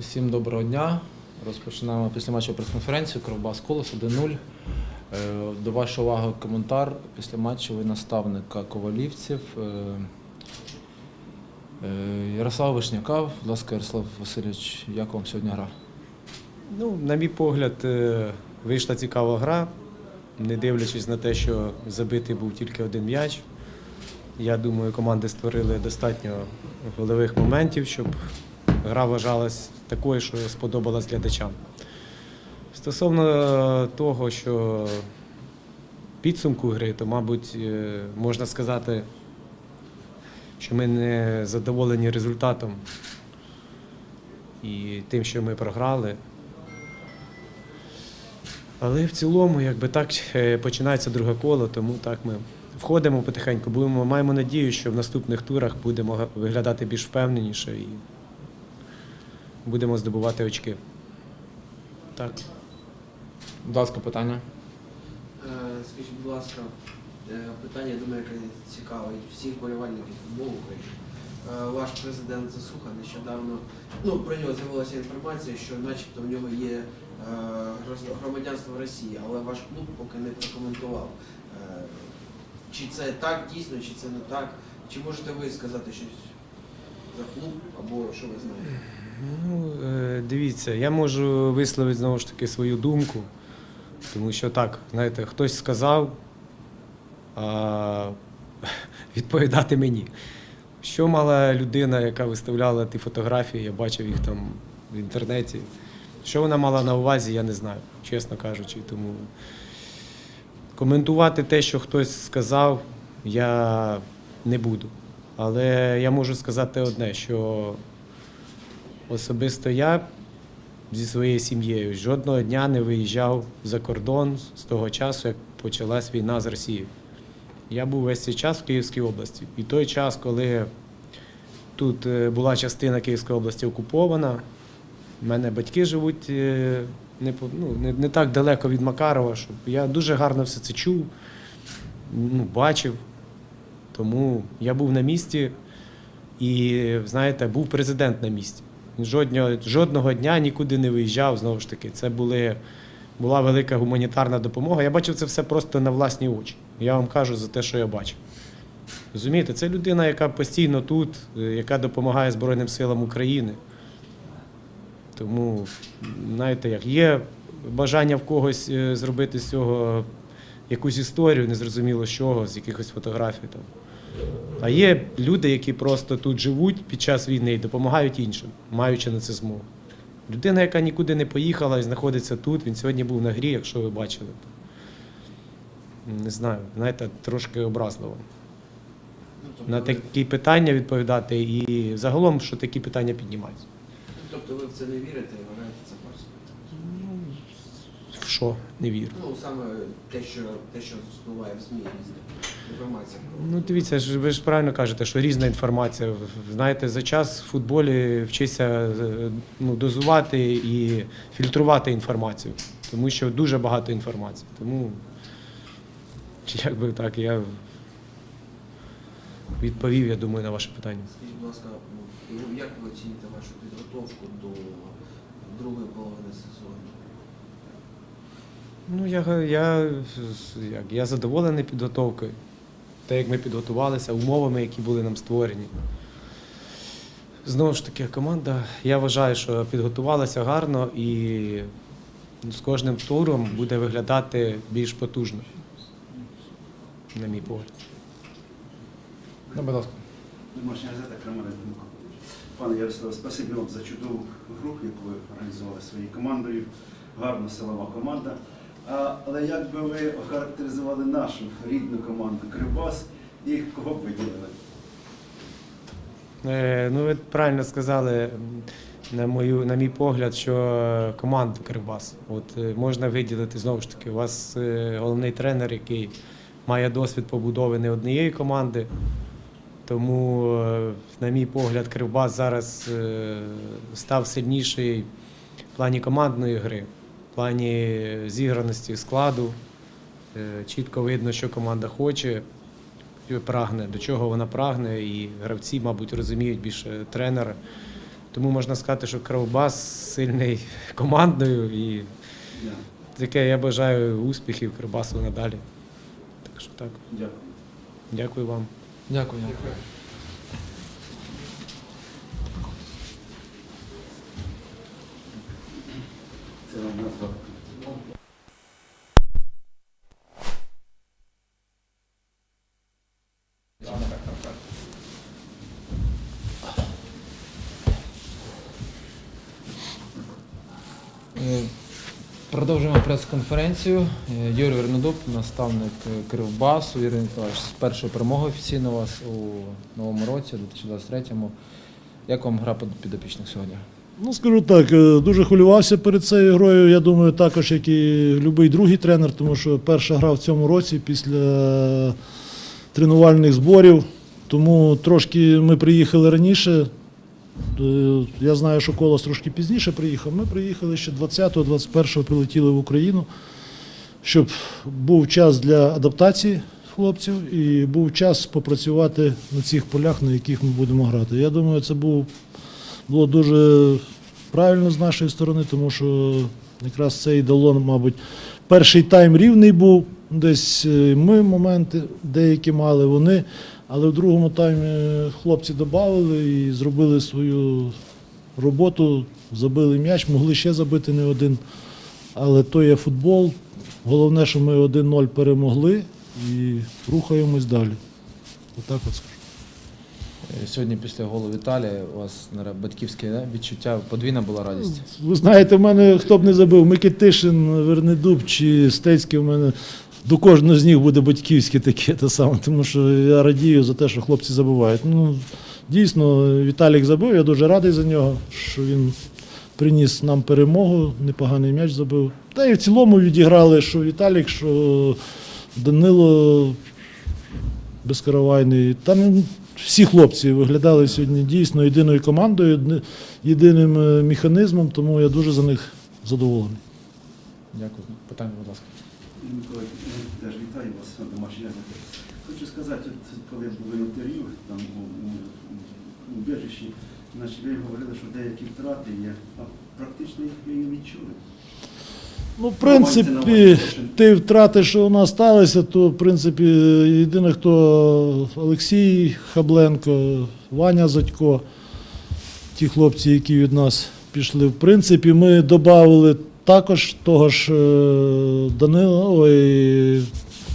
Усім доброго дня. Розпочинаємо після матчу прес-конференцію Кровбас Колос 1-0. Е, До вашої уваги коментар після матчу ви наставника ковалівців. Е, е, Ярослав Вишняка, будь ласка, Ярослав Васильович, як вам сьогодні гра? Ну, на мій погляд, вийшла цікава гра, не дивлячись на те, що забитий був тільки один м'яч. Я думаю, команди створили достатньо голових моментів, щоб гра вважалась такою, що сподобалась глядачам. Стосовно того, що підсумку гри, то, мабуть, е, можна сказати, що ми не задоволені результатом і тим, що ми програли. Але в цілому, якби так е, починається друге коло, тому так ми входимо потихеньку. Будемо, маємо надію, що в наступних турах будемо виглядати більш впевненіше і будемо здобувати очки. Так. Будь ласка, питання. Е, Скажіть, будь ласка, е, питання, я думаю, яке цікавить всіх болівальників футболу України. Е, Ваш президент Засуха нещодавно, ну про нього з'явилася інформація, що начебто в нього є громадянство Росії, але ваш клуб поки не прокоментував. Чи це так дійсно, чи це не так? Чи можете ви сказати щось за клуб або що ви знаєте? Ну, е, дивіться, я можу висловити знову ж таки свою думку, тому що так, знаєте, хтось сказав, а відповідати мені. Що мала людина, яка виставляла ті фотографії, я бачив їх там в інтернеті. Що вона мала на увазі, я не знаю, чесно кажучи. Тому коментувати те, що хтось сказав, я не буду. Але я можу сказати одне, що Особисто я зі своєю сім'єю жодного дня не виїжджав за кордон з того часу, як почалась війна з Росією. Я був весь цей час в Київській області. І той час, коли тут е, була частина Київської області окупована, в мене батьки живуть е, не, ну, не, не так далеко від Макарова, щоб я дуже гарно все це чув, ну, бачив. Тому я був на місці і, знаєте, був президент на місці. Жодного, жодного дня нікуди не виїжджав. Знову ж таки, це були, була велика гуманітарна допомога. Я бачив це все просто на власні очі. Я вам кажу за те, що я бачив. Розумієте, це людина, яка постійно тут, е, яка допомагає Збройним силам України. Тому, знаєте, як є бажання в когось е, зробити з цього якусь історію, незрозуміло з чого, з якихось фотографій там. А є люди, які просто тут живуть під час війни і допомагають іншим, маючи на це змогу. Людина, яка нікуди не поїхала і знаходиться тут, він сьогодні був на грі, якщо ви бачили. Не знаю, знаєте, трошки образливо. Ну, тобто, На такі питання відповідати і загалом, що такі питання піднімаються. тобто ви в це не вірите і вважаєте це фарсом? В що не вірю. Ну, саме те, що те, що спливає в ЗМІ інформація. Ну, дивіться, ж ви ж правильно кажете, що різна інформація. Знаєте, за час в футболі вчиться е, ну, дозувати і фільтрувати інформацію, тому що дуже багато інформації. Тому, як би так, я відповів, я думаю, на ваше питання. Скажіть, будь ласка, ну, як ви оціните вашу підготовку до другої половини сезону? Ну, я, я, як, я задоволений підготовкою. Те, як ми підготувалися, умовами, які були нам створені. Знову ж таки, команда, я вважаю, що підготувалася гарно і з кожним туром буде виглядати більш потужно, на мій погляд. Ну, будь ласка. Домашня газета Крамера Думка. Пане Ярославе, спасибі вам за чудову гру, яку ви організували своєю командою. Гарна силова команда. Але як би ви охарактеризували нашу рідну команду Кривбас і кого б виділили? Е, ну, ви правильно сказали, на, мою, на мій погляд, що команду Кривбас. От е, можна виділити знову ж таки, у вас е, головний тренер, який має досвід побудови не однієї команди. Тому, е, на мій погляд, Кривбас зараз е, став сильніший в плані командної гри, в плані зіграності складу. Е, Чітко видно, що команда хоче прагне, до чого вона прагне, і гравці, мабуть, розуміють більше тренера, Тому можна сказати, що Кривбас сильний командою і таке я бажаю успіхів Кривбасу надалі. Так що так, Дякую. дякую вам. Дякую. Це вам назва. Е, Продовжуємо прес-конференцію. Е, Юрій Вернодуб, наставник е, Кривбасу. Юрій Ніколаївич, з першою перемогою офіційно у вас у новому році, у 2023-му. Як вам гра під- підопічних сьогодні? Ну, скажу так, е, дуже хвилювався перед цією грою. Я думаю, також, як і будь-який другий тренер, тому що перша гра в цьому році після тренувальних зборів. Тому трошки ми приїхали раніше. Е, Я знаю, що Колос трошки пізніше приїхав. Ми приїхали ще 20-го, 21-го прилетіли в Україну, щоб був час для адаптації хлопців і був час попрацювати на цих полях, на яких ми будемо грати. Я думаю, це був було дуже правильно з нашої сторони, тому що якраз це і дало, мабуть, перший тайм рівний був. Десь е, ми моменти деякі мали вони, але в другому таймі хлопці додали і зробили свою роботу, забили м'яч, могли ще забити не один. Але то є футбол. Головне, що ми 1-0 перемогли і рухаємось далі. Отак от скажу. Сьогодні після голу Віталія у вас батьківське відчуття, подвійна була радість. Ви знаєте, в мене хто б не забив, Микитишин, Вернедуб чи Стецький, в мене до кожного з них буде батьківське таке те саме, тому що я радію за те, що хлопці забувають. Ну, дійсно, Віталік забив, я дуже радий за нього, що він приніс нам перемогу, непоганий м'яч забив. Та і в цілому відіграли, що Віталік, що Данило безкаравайний. Там всі хлопці виглядали сьогодні дійсно єдиною командою, єдиним е, механізмом, тому я дуже за них задоволений. Дякую. Питання, будь ласка. Теж вітаю вас на домашній. Хочу сказати, от коли були інтерв'ю там у, у, у Біжищі, значить, ви говорили, що деякі втрати є, а практично їх ви не відчули. Ну, в принципі, ті втрати, що у нас сталися, то в принципі єдине, хто Олексій Хабленко, Ваня Задько, ті хлопці, які від нас пішли. В принципі, ми додали також того ж е, Данила, ой,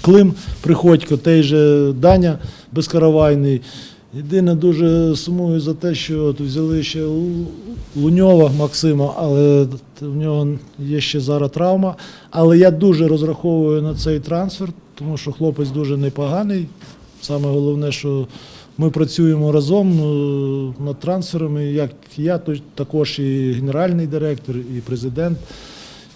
Клим Приходько, той же Даня Безкаравайний. Єдине, дуже сумую за те, що от взяли ще Лу- Луньова Максима, але в нього є ще зараз травма. Але я дуже розраховую на цей трансфер, тому що хлопець дуже непоганий. Саме головне, що ми працюємо разом е, над трансферами, як я, то також і генеральний директор, і президент.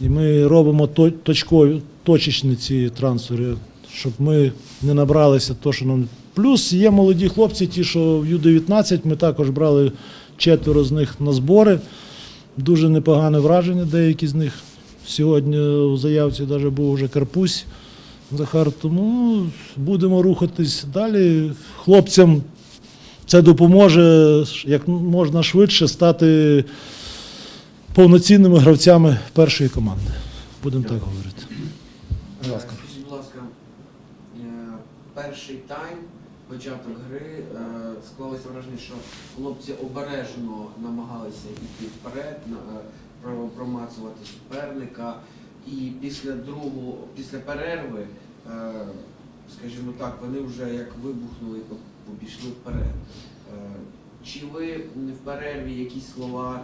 І ми робимо точкові, точечні ці трансфери, щоб ми не набралися то, що нам. Плюс є молоді хлопці, ті, що в Ю-19, ми також брали четверо з них на збори. Дуже непогане враження, деякі з них. Сьогодні у заявці навіть був вже Карпусь Захар. Тому будемо рухатись далі. Хлопцям це допоможе як можна швидше стати повноцінними гравцями першої команди. Будемо так говорити. Будь ласка. Е, перший тайм, початок гри, е, склалося враження, що хлопці обережно намагалися йти вперед, е, промацувати суперника. І після другого, після перерви, е, скажімо так, вони вже як вибухнули, і вперед. Чи ви в перерві якісь слова,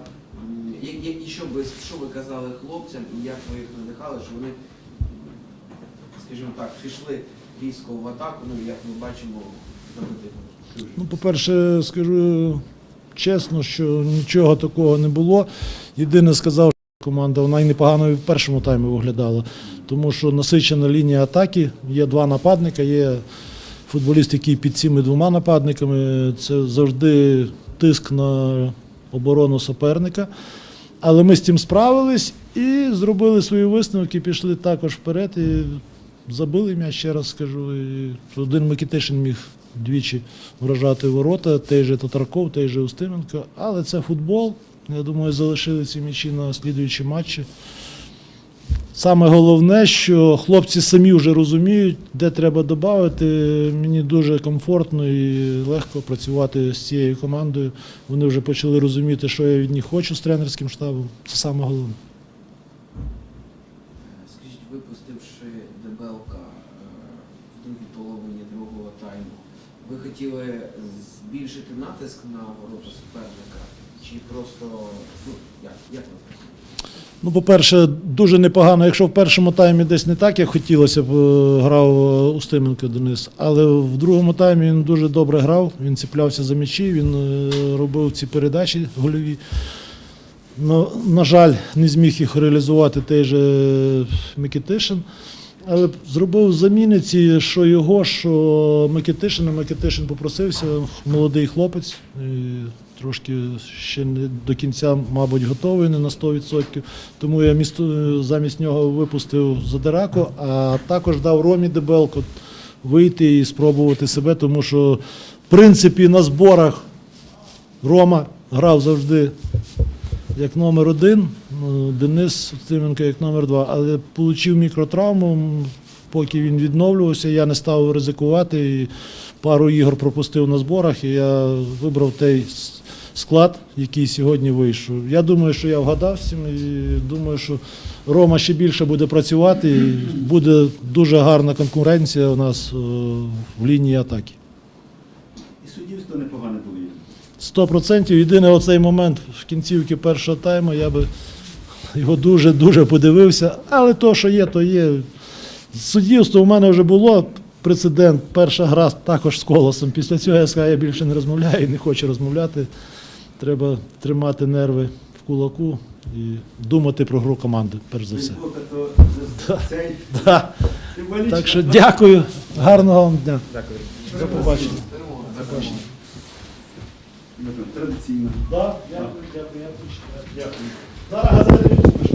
і що ви, що ви казали хлопцям, і як ви їх надихали, що вони скажімо так, пішли різко в атаку, ну як ми бачимо, забити. Ну, по-перше, скажу чесно, що нічого такого не було. Єдине сказав, що команда вона і непогано в першому таймі виглядала, тому що насичена лінія атаки, є два нападника, є футболіст, який під цими двома нападниками. Це завжди тиск на оборону суперника. Але ми з цим справились і зробили свої висновки, пішли також вперед. І забили м'яч, ще раз скажу. І один Микитишин міг двічі вражати ворота, той же Татарков, той же Устименко. Але це футбол. Я думаю, залишили ці м'ячі на слідуючі матчі. Саме головне, що хлопці самі вже розуміють, де треба додати. Мені дуже комфортно і легко працювати з цією командою. Вони вже почали розуміти, що я від них хочу з тренерським штабом. Це саме головне. Е, Скажіть, випустивши Дебелка е, в другій половині другого тайму, ви хотіли збільшити натиск на ворота суперника? Чи просто ну, як, як ви? Ну, по-перше, дуже непогано, якщо в першому таймі десь не так, як хотілося б, е, грав е, Устименко Денис. Але в другому таймі він дуже добре грав, він цеплявся за м'ячі, він е, робив ці передачі гольові. На жаль, не зміг їх реалізувати той же Микитишин. Але зробив заміни ці, що його, що Микитишина. Микитишин попросився, молодий хлопець, трошки ще не до кінця, мабуть, готовий, не на 100%. Тому я місто, замість нього випустив Задирако, а також дав Ромі Дебелко вийти і спробувати себе, тому що, в принципі, на зборах Рома грав завжди як номер один, Денис Устименко як номер два, але отримав мікротравму. Поки він відновлювався, я не став ризикувати. І пару ігор пропустив на зборах, і я вибрав той склад, який сьогодні вийшов. Я думаю, що я вгадав цим і думаю, що Рома ще більше буде працювати. І буде дуже гарна конкуренція у нас е, в лінії атаки. І суддівство непогане було. Сто процентів. Єдине оцей момент в кінцівці першого тайму, я би його дуже-дуже подивився. Але то, що є, то є. Суддівство у мене вже було прецедент. Перша гра також з колосом. Після цього я сказав, я більше не розмовляю і не хочу розмовляти. Треба тримати нерви в кулаку і думати про гру команди, перш за все. Да. Так що дякую, гарного вам дня. Дякую. До побачення. До побачення. Традиційно. Да, дякую, дякую, Дякую. Lara Hazretleri tutmuş.